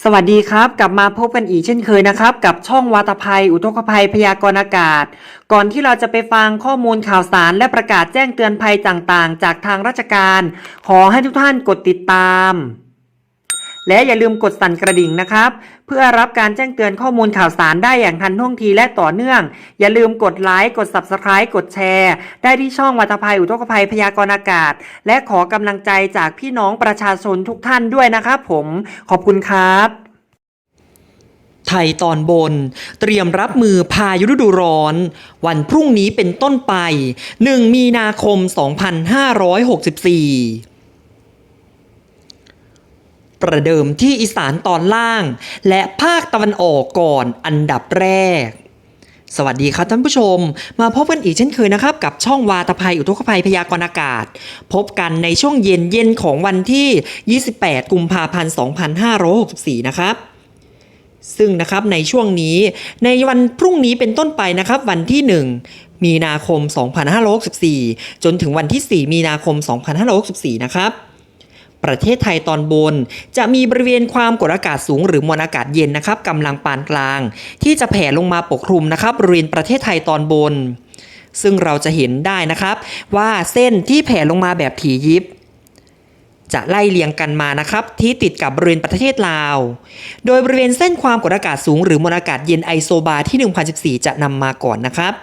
สวัสดีครับ กลับมาพบกันอีกเช่นเคยนะครับ กับช่องวาตภัย อุทกภัยพยากรณ์อากาศ ก่อนที่เราจะไปฟังข้อมูลข่าวสารและประกาศแจ้งเตือนภัยต่างๆ จากทางราชการ ขอให้ทุกท่านกดติดตาม และอย่าลืมกดสั่นกระดิ่งนะครับ เพื่อรับการแจ้งเตือนข้อมูลข่าวสารได้อย่างทันท่วงทีและต่อเนื่อง อย่าลืมกดไลค์กด Subscribe กดแชร์ ได้ที่ช่องวัตภัยอุทกภัยพยากรณ์อากาศ และขอกำลังใจจากพี่น้องประชาชนทุกท่านด้วยนะครับผมขอบคุณครับไทยตอนบน เตรียมรับมือพายุฤดูร้อน วันพรุ่งนี้เป็นต้นไป 1 มีนาคม 2564 ประเดิมที่อีสานตอนล่าง และภาคตะวันออกก่อนอันดับแรก สวัสดีครับท่านผู้ชม มาพบกันอีกเช่นเคยนะครับ กับช่องวาตภัยอุทกภัยพยากรณ์อากาศ พบกันในช่วงเย็นเย็นของวันที่ 28 กุมภาพันธ์ 2564 นะครับซึ่งนะครับในช่วงนี้ในวันพรุ่งนี้เป็นต้นไปนะครับ วันที่ 1 มีนาคม 2564 จนถึงวันที่ 4 มีนาคม 2564 นะครับ ประเทศไทยตอนบน จะมีบริเวณความกดอากาศสูงหรือมวลอากาศเย็นนะครับกำลังปานกลาง ที่จะแผ่ลงมาปกคลุมนะครับบริเวณประเทศไทยตอนบน ซึ่งเราจะเห็นได้นะครับ ว่าเส้นที่แผ่ลงมาแบบถี่ยิบจะไล่เลียงกันมานะครับที่ติดกับบริเวณประเทศลาว โดยบริเวณเส้นความกดอากาศสูงหรือมวลอากาศเย็นไอโซบาที่ 1014 จะนำมาก่อนนะครับ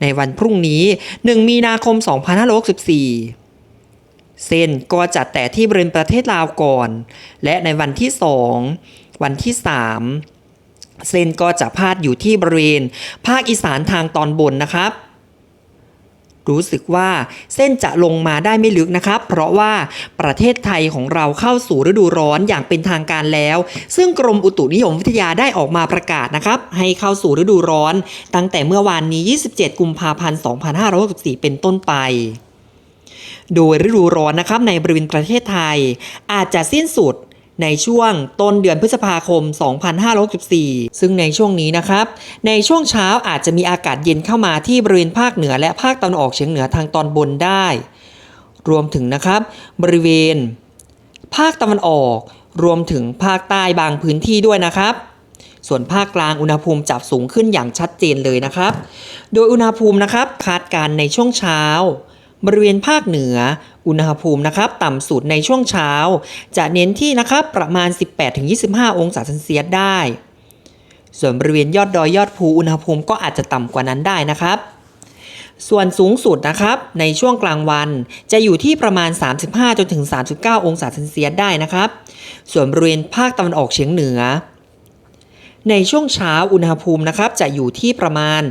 ในวันพรุ่งนี้ 1 มีนาคม 2564 เส้นก็จะแตะที่บริเวณประเทศลาวก่อน และในวันที่2วันที่3เส้นก็จะพาดอยู่ที่บริเวณ ภาคอีสานทางตอนบนนะครับ รู้สึกว่าเส้นจะลงมาได้ไม่ลึกนะครับ เพราะว่าประเทศไทยของเราเข้าสู่ฤดูร้อนอย่างเป็นทางการแล้ว ซึ่งกรมอุตุนิยมวิทยาได้ออกมาประกาศนะครับ ให้เข้าสู่ฤดูร้อน ตั้งแต่เมื่อวานนี้ 27 กุมภาพันธ์ 2564 เป็นต้นไป โดยฤดูร้อนนะครับในบริเวณประเทศไทย อาจจะสิ้นสุดในช่วงต้นเดือนพฤษภาคม 2564 ซึ่งในช่วงนี้นะครับ ในช่วงเช้าอาจจะมีอากาศเย็นเข้ามาที่บริเวณภาคเหนือและภาคตะวันออกเฉียงเหนือทางตอนบนได้ รวมถึงนะครับ บริเวณ ภาคตะวันออก รวมถึงภาคใต้บางพื้นที่ด้วยนะครับ ส่วนภาคกลางอุณหภูมิจับสูงขึ้นอย่างชัดเจนเลยนะครับ โดยอุณหภูมินะครับคาดการณ์ในช่วงเช้า บริเวณภาคเหนือ อุณหภูมินะครับต่ำสุดในช่วงเช้า จะเน้นที่นะครับประมาณ 18-25 องศาเซนเซียสได้ ส่วนบริเวณยอดดอยยอดภูอุณหภูมิก็อาจจะต่ำกว่านั้นได้นะครับ ส่วนสูงสุดนะครับในช่วงกลางวันจะอยู่ที่ประมาณ 35จนถึง39 องศาเซนเซียสได้นะครับ ส่วนบริเวณภาคตะวันออกเฉียงเหนือในช่วงเช้าอุณหภูมินะครับจะอยู่ที่ประมาณ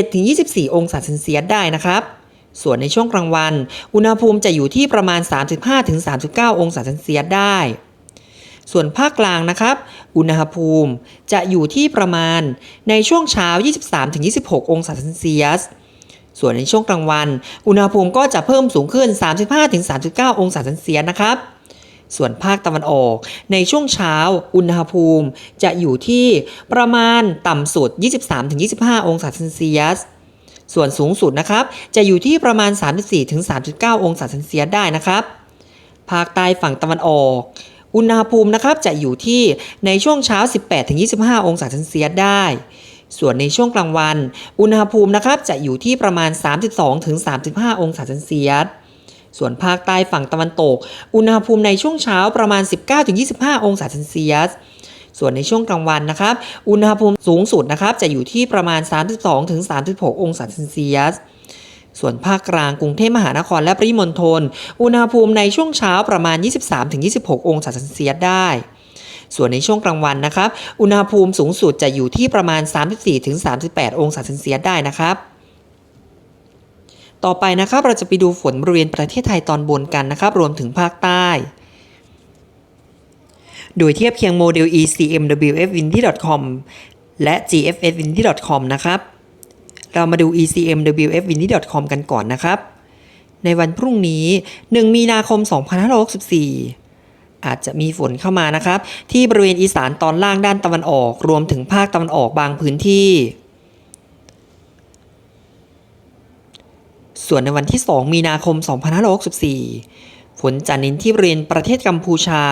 17-24 องศาเซนเซียสได้นะครับ ส่วนในช่วงกลางวัน อุณหภูมิจะอยู่ที่ประมาณ 35-39 องศาเซนเซียสได้ ส่วนภาคกลางนะครับ อุณหภูมิจะอยู่ที่ประมาณในช่วงเช้า 23-26 องศาเซนเซียส ส่วนในช่วงกลางวัน อุณหภูมิก็จะเพิ่มสูงขึ้น 35-39 องศาเซนเซียสนะครับส่วนภาคตะวันออกในช่วงเช้าอุณหภูมิจะอยู่ที่ประมาณต่ำสุด 23-25 องศาเซนเซียส ส่วนสูงสุดนะครับ จะอยู่ที่ประมาณ 34-39 องศาเซนเซียสได้นะครับ ภาคใต้ฝั่งตะวันออก อุณหภูมินะครับจะอยู่ที่ในช่วงเช้า 18-25 องศาเซนเซียสได้ ส่วนในช่วงกลางวัน อุณหภูมินะครับจะอยู่ที่ประมาณ 32-35 องศาเซนเซียสส่วนภาคใต้ฝั่งตะวันตก อุณหภูมิในช่วงเช้าประมาณ 19-25 องศาเซนเซียส ส่วนในช่วงกลางวันนะครับ อุณหภูมิสูงสุดนะครับ จะอยู่ที่ประมาณ 32-36 องศาเซนเซียสส่วนภาคกลางกรุงเทพมหานครและปริมณฑลอุณหภูมิในช่วงเช้าประมาณ 23-26 องศาเซนเซียสได้ ส่วนในช่วงกลางวันนะครับ อุณหภูมิสูงสุดจะอยู่ที่ประมาณ 34-38 องศาเซนเซียสได้นะครับ ต่อไปนะครับเราจะไปดูฝนบริเวณประเทศไทยตอนบนกันนะครับ รวมถึงภาคใต้ โดยเทียบเคียงโมเดล ECMWFWindy.com และ GFSWindy.com นะครับ เรามาดู ECMWFWindy.com กันก่อนนะครับ ในวันพรุ่งนี้ 1 มีนาคม 2564 อาจจะมีฝนเข้ามานะครับ ที่บริเวณอีสานตอนล่างด้านตะวันออก รวมถึงภาคตะวันออกบางพื้นที่ส่วนในวันที่ 2 มีนาคม 2564 ฝนจะเน้นที่บริเวณประเทศกัมพูชา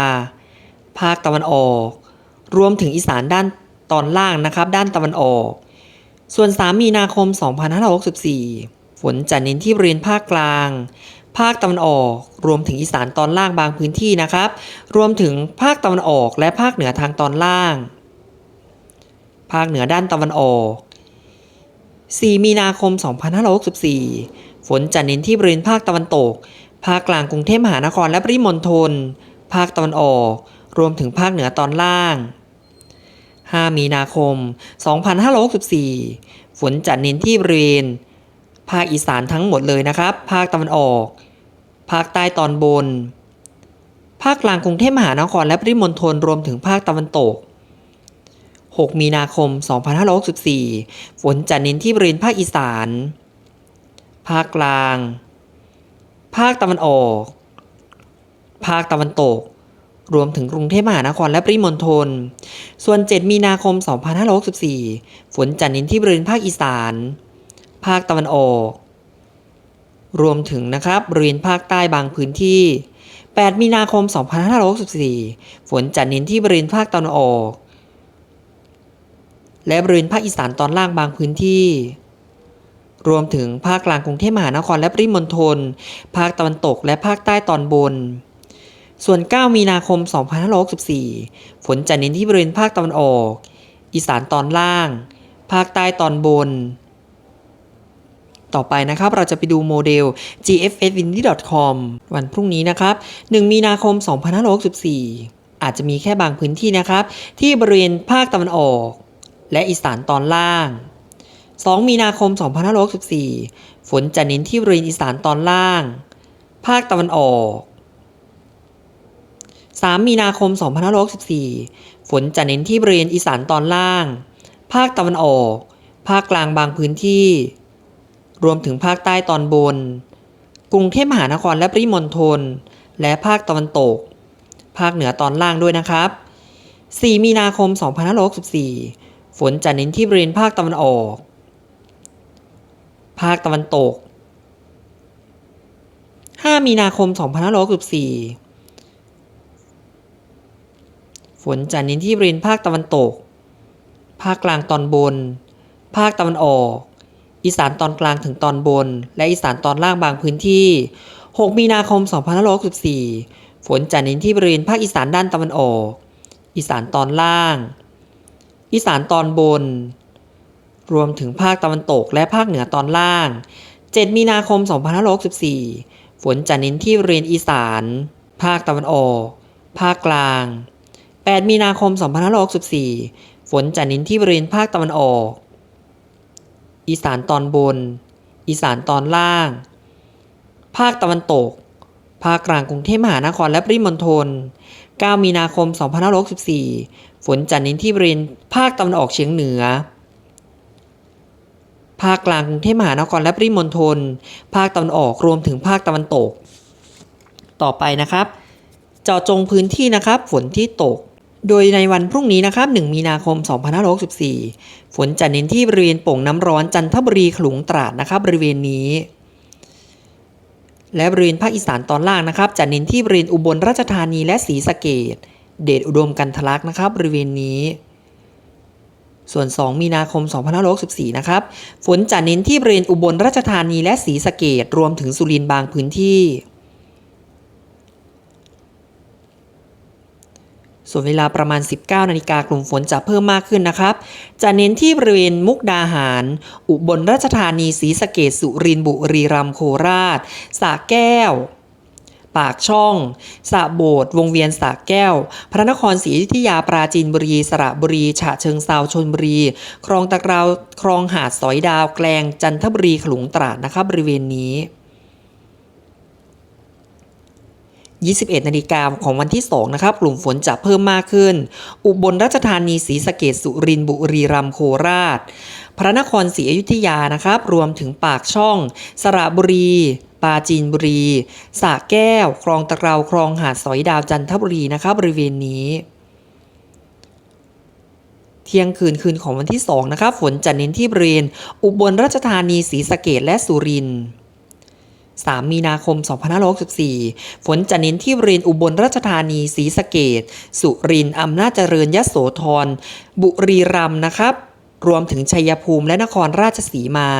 ภาคตะวันออก รวมถึงอีสานด้านตอนล่างนะครับ ด้านตะวันออก ส่วน 3 มีนาคม 2564 ฝนจะเน้นที่บริเวณภาคกลาง ภาคตะวันออก รวมถึงอีสานตอนล่างบางพื้นที่นะครับ รวมถึงภาคตะวันออกและภาคเหนือทางตอนล่าง ภาคเหนือด้านตะวันออก 4 มีนาคม 2564 ฝนจะเน้นที่บริเวณภาคตะวันตก ภาคกลางกรุงเทพมหานครและปริมณฑล ภาคตะวันออก รวมถึงภาคเหนือตอนล่าง 5 มีนาคม 2564 ฝนจะเน้นที่บริเวณภาคอีสานทั้งหมดเลยนะครับ ภาคตะวันออก ภาคใต้ตอนบน ภาคกลางกรุงเทพมหานครและปริมณฑลรวมถึงภาคตะวันตก 6 มีนาคม 2564 ฝนจะเน้นที่บริเวณภาคอีสาน ภาคกลาง ภาคตะวันออก ภาคตะวันตก รวมถึงกรุงเทพมหานครและปริมณฑล ส่วน 7 มีนาคม 2564 ฝนจะเน้นที่บริเวณภาคอีสาน ภาคตะวันออก รวมถึงนะครับบริเวณภาคใต้บางพื้นที่ 8 มีนาคม 2564 ฝนจะเน้นที่บริเวณภาคตะวันออก และบริเวณภาคอีสานตอนล่างบางพื้นที่รวมถึงภาคกลางกรุงเทพมหานครและปริมณฑล ภาคตะวันตกและภาคใต้ตอนบน ส่วน 9 มีนาคม 2564 ฝนจะเน้นที่บริเวณภาคตะวันออก อีสานตอนล่าง ภาคใต้ตอนบน ต่อไปนะครับเราจะไปดูโมเดล gfswindy.com วันพรุ่งนี้นะครับ 1 มีนาคม 2564 อาจจะมีแค่บางพื้นที่นะครับ ที่บริเวณภาคตะวันออก และอีสานตอนล่าง 2 มีนาคม 2564 ฝนจะเน้นที่บริเวณอีสานตอนล่าง ภาคตะวันออก 3 มีนาคม 2564 ฝนจะเน้นที่บริเวณอีสานตอนล่าง ภาคตะวันออก ภาคกลางบางพื้นที่ รวมถึงภาคใต้ตอนบน กรุงเทพมหานครและปริมณฑล และภาคตะวันตก ภาคเหนือตอนล่างด้วยนะครับ 4 มีนาคม 2564 ฝนจะเน้นที่บริเวณภาคตะวันออก ภาคตะวันตก 5 มีนาคม 2564 ฝ นจะเน้นที่บริเวณภาคตะวันตก ภาคกลางตอนบน ภาคตะวันออก อีสานตอนกลางถึงตอนบน และอีสานตอนล่างบางพื้นที่ 6 มีนาคม 2564 ฝนจะเน้นที่บริเวณภาคอีสานด้านตะวันออก อีสานตอนล่าง อีสานตอนบน รวมถึงภาคตะวันตกและภาคเหนือตอนล่าง 7 มีนาคม 2564 ฝนจะเน้นที่บริเวณอีสาน ภาคตะวันออก ภาคกลาง 8 มีนาคม 2564 ฝนจะเน้นที่บริเวณภาคตะวันออก อีสานตอนบน อีสานตอนล่าง ภาคตะวันตก ภาคกลางกรุงเทพมหานครและปริมณฑล 9 มีนาคม 2564 ฝนจะเน้นที่บริเวณภาคตะวันออกเฉียงเหนือ ภาคกลางกรุงเทพมหานครและปริมณฑล ภาคตะวันออกรวมถึงภาคตะวันตก ต่อไปนะครับเจาะจงพื้นที่นะครับฝนที่ตก โดยในวันพรุ่งนี้นะครับ 1 มีนาคม 2564 ฝนจะเน้นที่บริเวณโป่งน้ำร้อนจันทบุรีขลุงตราดนะครับบริเวณนี้ และบริเวณภาคอีสานตอนล่างนะครับ จะเน้นที่บริเวณอุบลราชธานีและศรีสะเกดเดชอุดมกันทลักนะครับบริเวณนี้ ส่วน 2 มีนาคม 2564 นะครับ ฝนจะเน้นที่บริเวณอุบลราชธานีและศรีสะเกดรวมถึงสุรินทร์บางพื้นที่ ส่วนเวลาประมาณ 19 นาฬิกากลุ่มฝนจะเพิ่มมากขึ้นนะครับ จะเน้นที่บริเวณมุกดาหาร อุบลราชธานีศรีสะเกดสุรินทร์บุรีรัมย์โคราชสระแก้ว ปากช่องสระโบดวงเวียนสระแก้ว พระนครศรีอยุธยาปราจีนบุรีสระบุรีฉะเชิงเซาชนบุรี คลองตะเกราวคลองหาดสอยดาวแกลงจันทบุรีขลุงตราดนะครับบริเวณนี้ 21 นาฬิกาของวันที่ 2 นะครับ กลุ่มฝนจะเพิ่มมากขึ้น อุบลราชธานีศรีสะเกดสุรินทร์บุรีรัมย์โคราช พระนครศรีอยุธยานะครับ รวมถึงปากช่อง สระบุรีปาจีนบุรีสระแก้ว คลองตะเกราคลองหาดสอยดาวจันทบุรีนะครับบริเวณนี้เที่ยงคืนคืนของวันที่ 2 นะครับ ฝนจะเน้นที่บริเวณอุบลราชธานีศรีสะเกดและสุรินทร์ 3 มีนาคม 2564ฝนจะเน้นที่บริเวณอุบลราชธานีศรีสะเกดสุรินทร์อำนาจเจริญยโสธร บุรีรัมย์นะครับ รวมถึงชัยภูมิและนครราชสีมา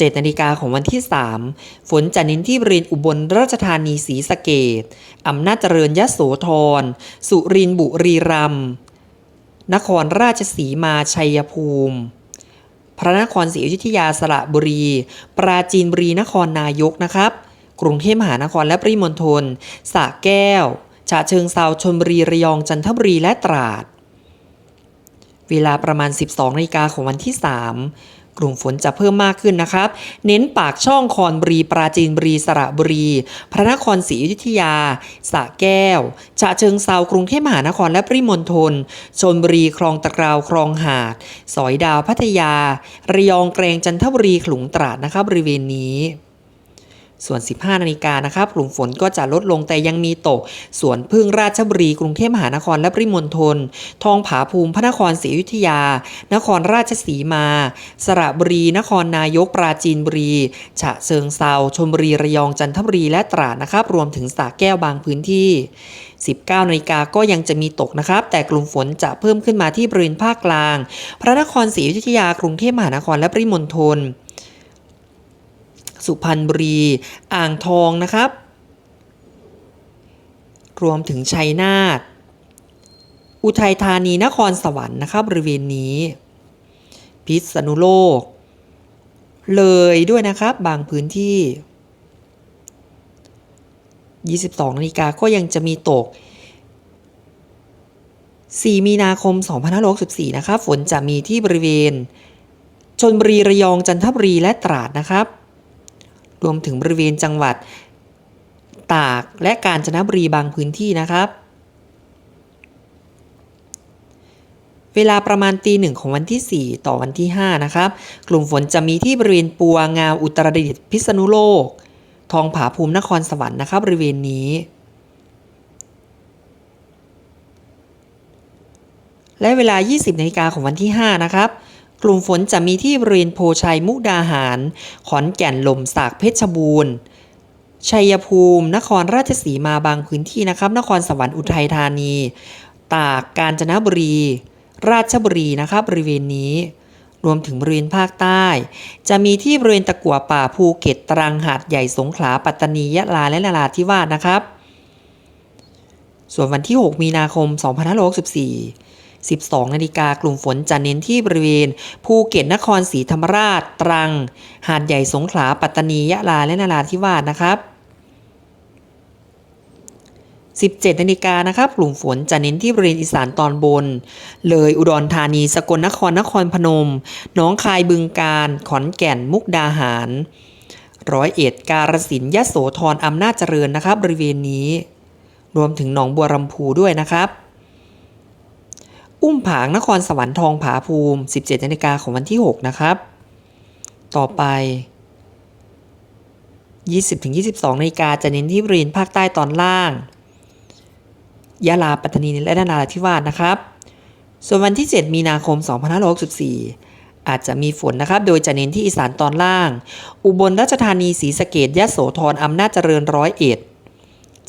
7นาฬิกาของวันที่ 3 ฝนจะเน้นที่บริเวณอุบลราชธานีศรีสะเกดอำนาจเจริญยโสธร สุรินบุรีรัมย์ นครราชสีมาชัยภูมิ พระนครศรีอยุธยาสระบุรี ปราจีนบุรีนครนายกนะครับ กรุงเทพมหานครและปริมณฑลสระแก้วฉะเชิงเซาชนบุรีระยองจันทบุรีและตราด เวลาประมาณ 12นาฬิกาของวันที่ 3 กลุ่มฝนจะเพิ่มมากขึ้นนะครับ เน้นปากช่องคอนบุรี ปราจีนบุรี สระบุรี พระนครศรีอยุธยาสระแก้ว ฉะเชิงเซากรุงเทพมหานครและปริมณฑลชนบุรี คลองตะกราว คลองหาด สอยดาว พัทยา ระยอง แกรง จันทบุรี ขลุง ตราด นะครับบริเวณนี้ ส่วน 15 นาฬิกานะครับกลุ่มฝนก็จะลดลงแต่ยังมีตก ส่วนพึ่งราชบุรี กรุงเทพมหานครและปริมณฑล ทองผาภูมิ พระนครศรีอยุธยา นครราชสีมา สระบุรี นครนายก ปราจีนบุรี ฉะเชิงเซาชลบุรี ระยอง จันทบุรี และตราดนะครับ รวมถึงสระแก้วบางพื้นที่ 19 นาฬิกาก็ยังจะมีตกนะครับ แต่กลุ่มฝนจะเพิ่มขึ้นมาที่บริเวณภาคกลาง พระนครศรีอยุธยา กรุงเทพมหานคร และปริมณฑล สุพรรณบุรี อ่างทองนะครับ รวมถึงชัยนาทอุทัยธานีนครสวรรค์นะครับบริเวณนี้ พิษณุโลก เลยด้วยนะครับบางพื้นที่ 22นาฬิกาก็ยังจะมีตก 4 มีนาคม 2564 นะครับ ฝนจะมีที่บริเวณชนบุรีระยองจันทบุรีและตราดนะครับ รวมถึงบริเวณจังหวัด ตากและกาญจนบุรีบางพื้นที่นะครับ เวลาประมาณตีหนึ่งของวันที่ 4 ต่อวันที่ 5 นะครับ กลุ่มฝนจะมีที่บริเวณปัวงาวอุตรดิตถ์พิษณุโลก ทองผาภูมินครสวรรค์นะครับบริเวณนี้และเวลา 20นาฬิกาของวันที่ 5 นะครับ กลุ่มฝนจะมีที่บริเวณโพชัยมุกดาหาร ขอนแก่นลมสากเพชรบูรณ์ชัยภูมิ นครราชสีมาบางพื้นที่นะครับ นครสวรรค์อุทัยธานี ตากกาญจนบุรี ราชบุรีนะครับบริเวณนี้ รวมถึงบริเวณภาคใต้ จะมีที่บริเวณตะกั่วป่าภูเก็ตตรังหาดใหญ่สงขลาปัตตานียะลาและนราธิวาสนะครับ ส่วนวันที่ 6 มีนาคม 2564 12 นาฬิกากลุ่มฝนจะเน้นที่บริเวณ ภูเก็ตนครศรีธรรมราช ตรัง หาดใหญ่สงขลา ปัตตานี ยะลา และนราธิวาสนะครับ 17 นาฬิกานะครับ กลุ่มฝนจะเน้นที่บริเวณอีสานตอนบน เลยอุดรธานี สกลนคร นครพนมหนองคาย บึงกาฬขอนแก่น มุกดาหาร ร้อยเอ็ด การสินธุ์ยโสธรอำนาจเจริญนะครับ บริเวณนี้ รวมถึงหนองบัวลำพูด้วยนะครับ อุ้มผางนครสวรรค์ทองผาภูมิ 17นาฬิกาของวันที่ 6 นะครับ ต่อไป 20-22นาฬิกาจะเน้นที่บริเวณภาคใต้ตอนล่าง ยะลาปัตตานีและนราธิวาสนะครับ ส่วนวันที่ 7 มีนาคม 2564อาจจะมีฝนนะครับ โดยจะเน้นที่อีสานตอนล่าง อุบลราชธานี ศรีสะเกดยะโสธรอำนาจเจริญร้อยเอ็ด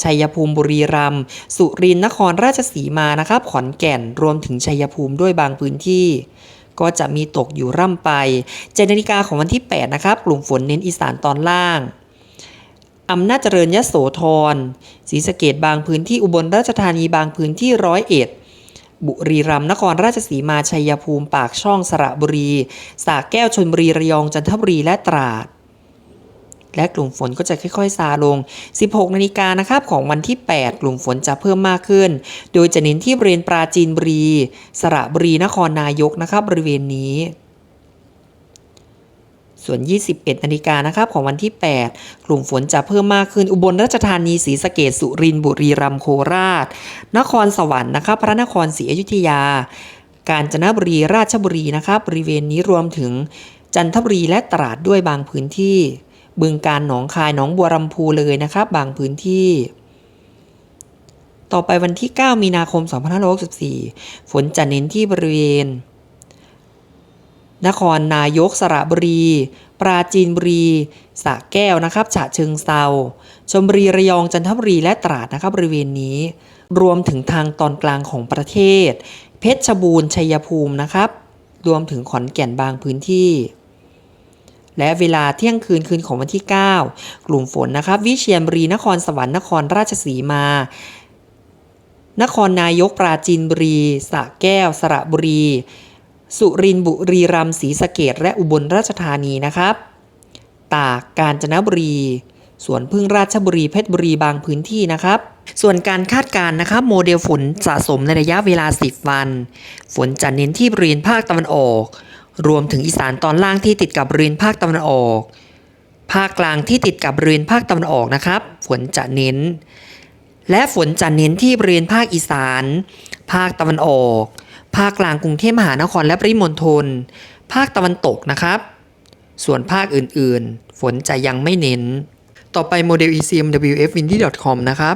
ชัยภูมิบุรีรัมย์สุรินทร์นครราชสีมานะครับขอนแก่นรวมถึงชัยภูมิด้วยบางพื้นที่ ก็จะมีตกอยู่ร่ำไปเจ็ดนาฬิกาของวันที่ 8 นะครับ กลุ่มฝนเน้นอีสานตอนล่างอำนาจเจริญยโสธรศรีสะเกดบางพื้นที่อุบลราชธานีบางพื้นที่ร้อยเอ็ดบุรีรัมย์นครราชสีมาชัยภูมิปากช่องสระบุรีสระแก้วชลบุรีระยองจันทบุรีและตราด และกลุ่มฝนก็จะค่อยๆซาลง 16 นาฬิกานะครับของวันที่ 8 กลุ่มฝนจะเพิ่มมากขึ้น โดยจะเน้นที่บริเวณปราจีนบุรี สระบุรีนครนายกนะครับบริเวณนี้ส่วน 21 นาฬิกานะครับของวันที่ 8 กลุ่มฝนจะเพิ่มมากขึ้น อุบลราชธานีศรีสะเกดสุรินทร์บุรีรัมย์โคราช นครสวรรค์นะครับ พระนครศรีอยุธยา กาญจนบุรีราชบุรีนะครับบริเวณนี้รวมถึงจันทบุรีและตราดด้วยบางพื้นที่ บึงการหนองคายหนองบัวรำพูเลยนะครับ บางพื้นที่ ต่อไปวันที่ 9 มีนาคม 2564 ฝนจะเน้นที่บริเวณ นครนายกสระบุรี ปราจีนบุรีสระแก้วนะครับฉะเชิงเซาชมบุรีระยองจันทบุรีและตราดนะครับบริเวณนี้ รวมถึงทางตอนกลางของประเทศ เพชรบูรณ์ชัยภูมินะครับ รวมถึงขอนแก่นบางพื้นที่ และเวลาเที่ยงคืนคืนของวันที่ 9 กลุ่มฝนนะครับ วิเชียรบุรีนครสวรรค์นครราชสีมา นครนายกปราจีนบุรีสระแก้ว สระบุรี สุรินบุรีรัมย์ศรีสะเกดและอุบลราชธานีนะครับ ตากกาญจนบุรีสวนพึ่งราชบุรีเพชรบุรีบางพื้นที่นะครับ ส่วนการคาดการณ์นะครับโมเดลฝนสะสมในระยะเวลา 10 วัน ฝนจะเน้นที่บริเวณภาคตะวันออก รวมถึงอีสานตอนล่างที่ติดกับบริเวณภาคตะวันออก ภาคกลางที่ติดกับบริเวณภาคตะวันออกนะครับ ฝนจะเน้น และฝนจะเน้นที่บริเวณภาคอีสาน ภาคตะวันออก ภาคกลางกรุงเทพมหานครและปริมณฑล ภาคตะวันตกนะครับ ส่วนภาคอื่นๆ ฝนจะยังไม่เน้น ต่อไปโมเดล ECMWFWindy.com นะครับ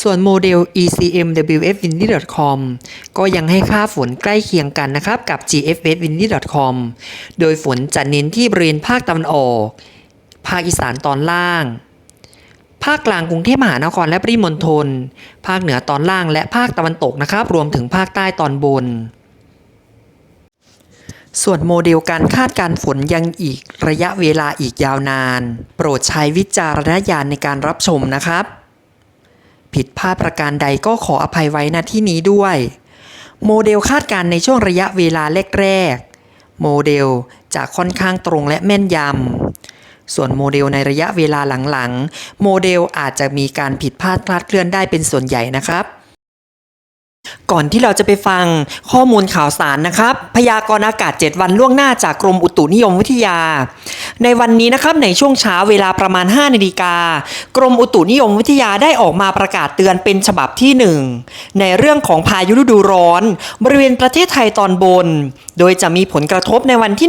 ส่วนโมเดล ECMWFWindy.com ก็ยังให้ค่าฝนใกล้เคียงกันนะครับกับ GFSWindy.com โดยฝนจะเน้นที่บริเวณภาคตะวันออก ภาคอีสานตอนล่าง ภาคกลางกรุงเทพมหานครและปริมณฑล ภาคเหนือตอนล่างและภาคตะวันตกนะครับ รวมถึงภาคใต้ตอนบน ส่วนโมเดลการคาดการฝนยังอีกระยะเวลาอีกยาวนาน โปรดใช้วิจารณญาณในการรับชมนะครับ ผิดพลาดประการใดก็ขออภัยไว้ณที่นี้ด้วย โมเดลคาดการณ์ในช่วงระยะเวลาแรกๆโมเดลจะค่อนข้างตรงและแม่นยำ ส่วนโมเดลในระยะเวลาหลังๆ โมเดลอาจจะมีการผิดพลาดคลาดเคลื่อนได้เป็นส่วนใหญ่นะครับ ก่อนที่เราจะไปฟังข้อมูลข่าวสารนะครับ พยากรณ์อากาศ 7 วันล่วงหน้าจากกรมอุตุนิยมวิทยา ในวันนี้นะครับในช่วงเช้าเวลาประมาณ 5 นาฬิกากรมอุตุนิยมวิทยาได้ออกมาประกาศเตือนเป็นฉบับที่ 1 ในเรื่องของพายุฤดูร้อน บริเวณประเทศไทยตอนบน โดยจะมีผลกระทบในวันที่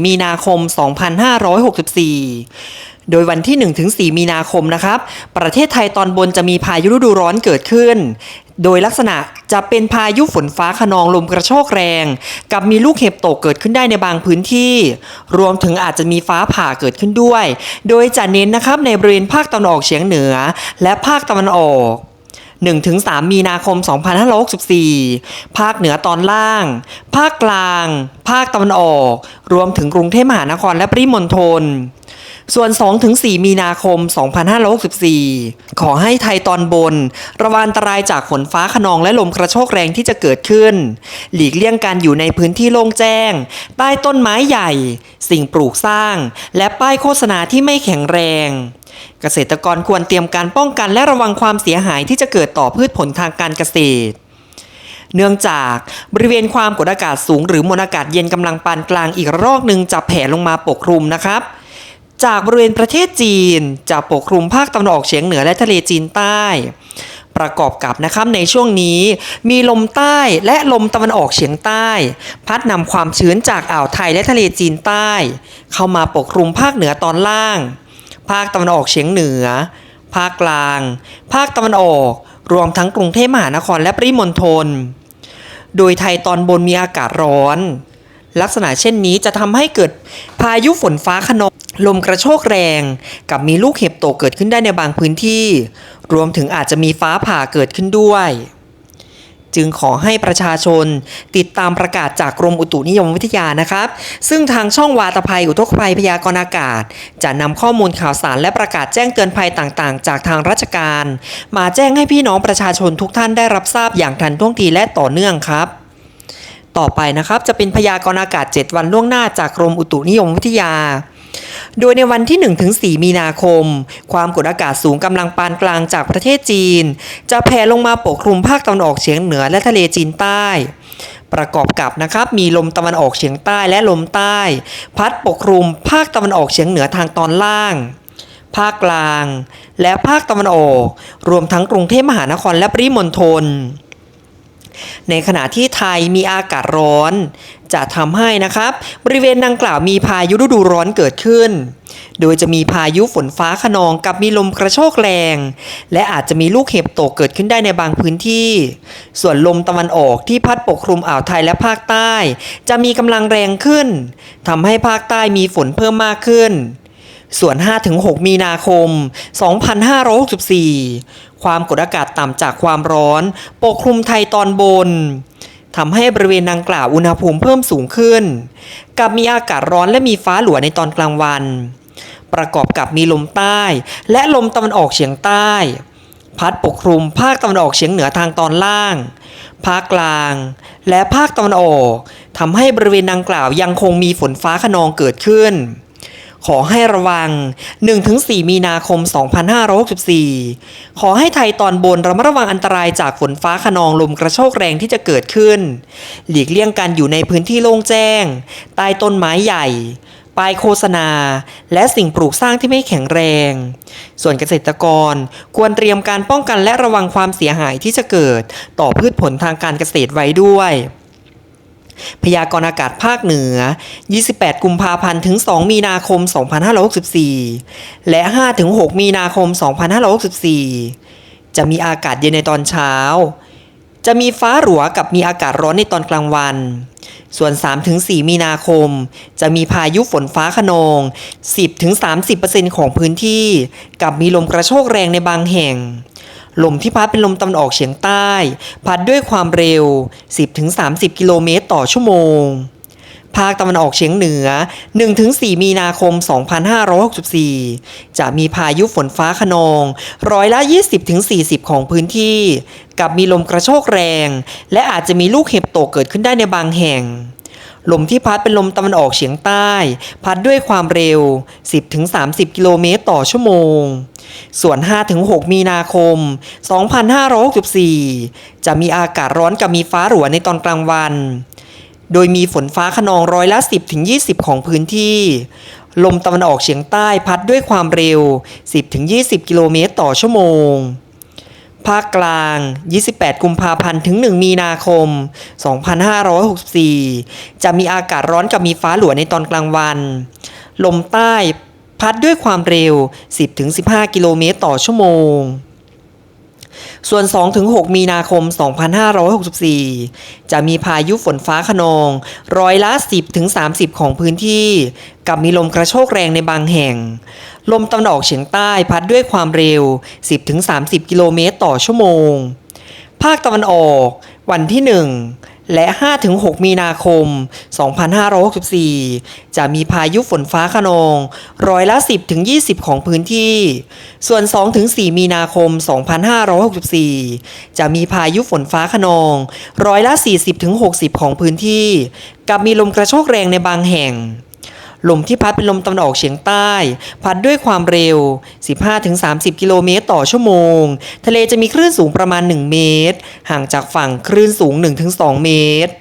1-4 มีนาคม 2564 โดยวันที่ 1-4 มีนาคมนะครับ ประเทศไทยตอนบนจะมีพายุฤดูร้อนเกิดขึ้น โดยลักษณะจะเป็นพายุฝนฟ้าขนองลมกระโชกแรง กับมีลูกเห็บตกเกิดขึ้นได้ในบางพื้นที่ รวมถึงอาจจะมีฟ้าผ่าเกิดขึ้นด้วย โดยจะเน้นนะครับในบริเวณภาคตะวันออกเฉียงเหนือ และภาคตะวันออก1-3 มีนาคม 2564 ภาคเหนือตอนล่าง ภาคกลาง ภาคตะวันออก รวมถึงกรุงเทพมหานครและปริมณฑล ส่วน 2-4 มีนาคม 2564 ขอให้ไทยตอนบน ระวังอันตรายจากฝนฟ้าขนองและลมกระโชกแรงที่จะเกิดขึ้น หลีกเลี่ยงการอยู่ในพื้นที่โล่งแจ้ง ใต้ต้นไม้ใหญ่ สิ่งปลูกสร้าง และป้ายโฆษณาที่ไม่แข็งแรง เกษตรกรควรเตรียมการป้องกันและระวังความเสียหายที่จะเกิดต่อพืชผลทางการเกษตรเนื่องจากบริเวณความกดอากาศสูงหรือมวลอากาศเย็นกำลังปานกลางอีกรอกหนึ่งจะแผ่ลงมาปกคลุมนะครับ จากบริเวณประเทศจีนจะปกคลุมภาคตะวันออกเฉียงเหนือและทะเลจีนใต้ ประกอบกับนะครับในช่วงนี้ มีลมใต้และลมตะวันออกเฉียงใต้ พัดนำความชื้นจากอ่าวไทยและทะเลจีนใต้ เข้ามาปกคลุมภาคเหนือตอนล่าง ภาคตะวันออกเฉียงเหนือ ภาคกลาง ภาคตะวันออก รวมทั้งกรุงเทพมหานครและปริมณฑลโดยไทยตอนบนมีอากาศร้อน ลักษณะเช่นนี้จะทำให้เกิดพายุฝนฟ้าขนองลมกระโชกแรง กับมีลูกเห็บตกเกิดขึ้นได้ในบางพื้นที่ รวมถึงอาจจะมีฟ้าผ่าเกิดขึ้นด้วย จึงขอให้ประชาชนติดตามประกาศจากกรมอุตุนิยมวิทยานะครับ ซึ่งทางช่องวาตภัยอุทกภัยพยากรณ์อากาศ จะนำข้อมูลข่าวสารและประกาศแจ้งเตือนภัยต่างๆ จากทางราชการ มาแจ้งให้พี่น้องประชาชนทุกท่านได้รับทราบอย่างทันท่วงทีและต่อเนื่องครับ ต่อไปนะครับจะเป็นพยากรณ์อากาศ 7 วันล่วงหน้าจากกรมอุตุนิยมวิทยา โดยในวันที่ 1-4 มีนาคม ความกดอากาศสูงกำลังปานกลางจากประเทศจีน จะแผ่ลงมาปกคลุมภาคตะวันออกเฉียงเหนือและทะเลจีนใต้ประกอบกับนะครับมีลมตะวันออกเฉียงใต้และลมใต้ พัดปกคลุมภาคตะวันออกเฉียงเหนือทางตอนล่าง ภาคกลาง และภาคตะวันออก รวมทั้งกรุงเทพมหานครและปริมณฑล ในขณะที่ไทยมีอากาศร้อน จะทำให้นะครับ บริเวณดังกล่าวมีพายุฤดูร้อนเกิดขึ้น โดยจะมีพายุฝนฟ้าขนองกับมีลมกระโชกแรง และอาจจะมีลูกเห็บตกเกิดขึ้นได้ในบางพื้นที่ ส่วนลมตะวันออกที่พัดปกคลุมอ่าวไทยและภาคใต้ จะมีกำลังแรงขึ้นทำให้ภาคใต้มีฝนเพิ่มมากขึ้น ส่วน 5-6 มีนาคม 2564 ความกดอากาศต่ำจากความร้อนปกคลุมไทยตอนบนทำให้บริเวณดังกล่าวอุณหภูมิเพิ่มสูงขึ้น กับมีอากาศร้อนและมีฟ้าหลัวในตอนกลางวัน ประกอบกับมีลมใต้ และลมตะวันออกเฉียงใต้ พัดปกคลุมภาคตะวันออกเฉียงเหนือทางตอนล่าง ภาคกลาง และภาคตะวันออกทำให้บริเวณดังกล่าวยังคงมีฝนฟ้าขนองเกิดขึ้น ขอให้ระวัง 1-4 มีนาคม 2564 ขอให้ไทยตอนบนระมัดระวังอันตรายจากฝนฟ้าขนองลมกระโชกแรงที่จะเกิดขึ้น หลีกเลี่ยงการอยู่ในพื้นที่โล่งแจ้ง ใต้ต้นไม้ใหญ่ป้ายโฆษณา และสิ่งปลูกสร้างที่ไม่แข็งแรง ส่วนเกษตรกรควรเตรียมการป้องกันและระวังความเสียหายที่จะเกิด ต่อพืชผลทางการเกษตรไว้ด้วย พยากรณ์อากาศภาคเหนือ 28 กุมภาพันธ์ถึง 2 มีนาคม 2564 และ 5-6 มีนาคม 2564 จะมีอากาศเย็นในตอนเช้า จะมีฟ้าหลัวกับมีอากาศร้อนในตอนกลางวัน ส่วน 3-4 มีนาคม จะมีพายุฝนฟ้าขนอง 10-30%ของพื้นที่ กับมีลมกระโชกแรงในบางแห่ง ลมที่พัดเป็นลมตะวันออกเฉียงใต้ พัดด้วยความเร็ว 10-30 กิโลเมตรต่อชั่วโมง ภาคตะวันออกเฉียงเหนือ 1-4 มีนาคม 2564 จะมีพายุฝนฟ้าขนอง ร้อยละ 20-40 ของพื้นที่ กับมีลมกระโชกแรง และอาจจะมีลูกเห็บตกเกิดขึ้นได้ในบางแห่ง ลมที่พัดเป็นลมตะวันออกเฉียงใต้ พัดด้วยความเร็ว 10-30 กิโลเมตรต่อชั่วโมง ส่วน 5-6 มีนาคม 2564 จะมีอากาศร้อนกับมีฟ้าหลัวในตอนกลางวัน โดยมีฝนฟ้าขนองร้อยละ 10-20 ของพื้นที่ ลมตะวันออกเฉียงใต้พัดด้วยความเร็ว 10-20 กิโลเมตรต่อชั่วโมง ภาคกลาง 28 กุมภาพันธ์ ถึง 1 มีนาคม 2564 จะมีอากาศร้อนกับมีฟ้าหลัวในตอนกลางวัน ลมใต้พัดด้วยความเร็ว 10-15 กิโลเมตรต่อชั่วโมง ส่วน 2-6 มีนาคม 2564 จะมีพายุฝนฟ้าขนอง ร้อยละ 10-30 ของพื้นที่ กับมีลมกระโชกแรงในบางแห่ง ลมตะวันออกเฉียงใต้พัดด้วยความเร็ว 10-30 กิโลเมตรต่อชั่วโมง ภาคตะวันออก วันที่ 1 และ 5-6 มีนาคม 2564 จะมีพายุฝนฟ้าขนอง ร้อยละ 10-20 ของพื้นที่ ส่วน 2-4 มีนาคม 2564 จะมีพายุฝนฟ้าขนอง ร้อยละ 40-60 ของพื้นที่ กับมีลมกระโชกแรงในบางแห่ง ลมที่พัดเป็นลมตะวันออกเฉียงใต้ พัดด้วยความเร็ว 15-30 กิโลเมตรต่อชั่วโมง ทะเลจะมีคลื่นสูงประมาณ 1 เมตร ห่างจากฝั่งคลื่นสูง 1-2 เมตร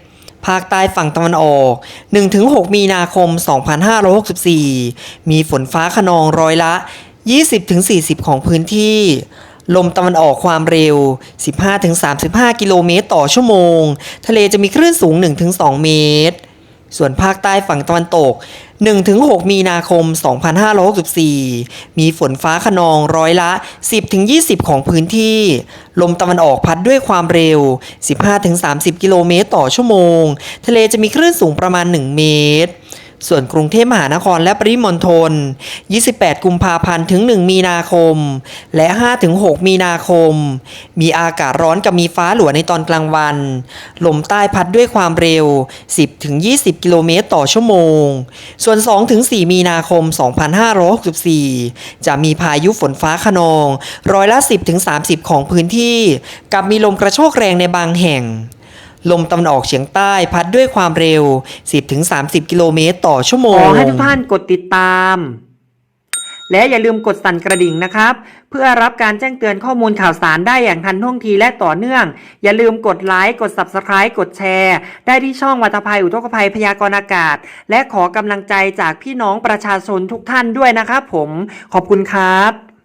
ภาคใต้ฝั่งตะวันออก 1-6 มีนาคม 2564 มีฝนฟ้าขนองร้อยละ 20-40 ของพื้นที่ ลมตะวันออกความเร็ว 15-35 กิโลเมตรต่อชั่วโมง ทะเลจะมีคลื่นสูง 1-2 เมตร ส่วนภาคใต้ฝั่งตะวันตก 1-6 มีนาคม 2564 มีฝนฟ้าขนองร้อยละ 10-20 ของพื้นที่ ลมตะวันออกพัดด้วยความเร็ว 15-30 กิโลเมตรต่อชั่วโมง ทะเลจะมีคลื่นสูงประมาณ 1 เมตร ส่วนกรุงเทพมหานครและปริมณฑล 28 กุมภาพันธ์ถึง 1 มีนาคม และ 5-6 มีนาคม มีอากาศร้อนกับมีฟ้าหลัวในตอนกลางวัน ลมใต้พัดด้วยความเร็ว 10-20 กิโลเมตรต่อชั่วโมง ส่วน 2-4 มีนาคม 2564 จะมีพายุฝนฟ้าขนอง ร้อยละ 10-30 ของพื้นที่ กับมีลมกระโชกแรงในบางแห่ง ลมตะวันออกเฉียงใต้พัดด้วยความเร็ว 10-30 กิโลเมตรต่อชั่วโมง ขอให้ทุกท่านกดติดตาม และอย่าลืมกดสั่นกระดิ่งนะครับ เพื่อรับการแจ้งเตือนข้อมูลข่าวสารได้อย่างทันท่วงทีและต่อเนื่อง อย่าลืมกดไลค์กด Subscribe กดแชร์ ได้ที่ช่องวัตภัยอุทกภัยพยากรณ์อากาศ และขอกำลังใจจากพี่น้องประชาชนทุกท่านด้วยนะครับผมขอบคุณครับ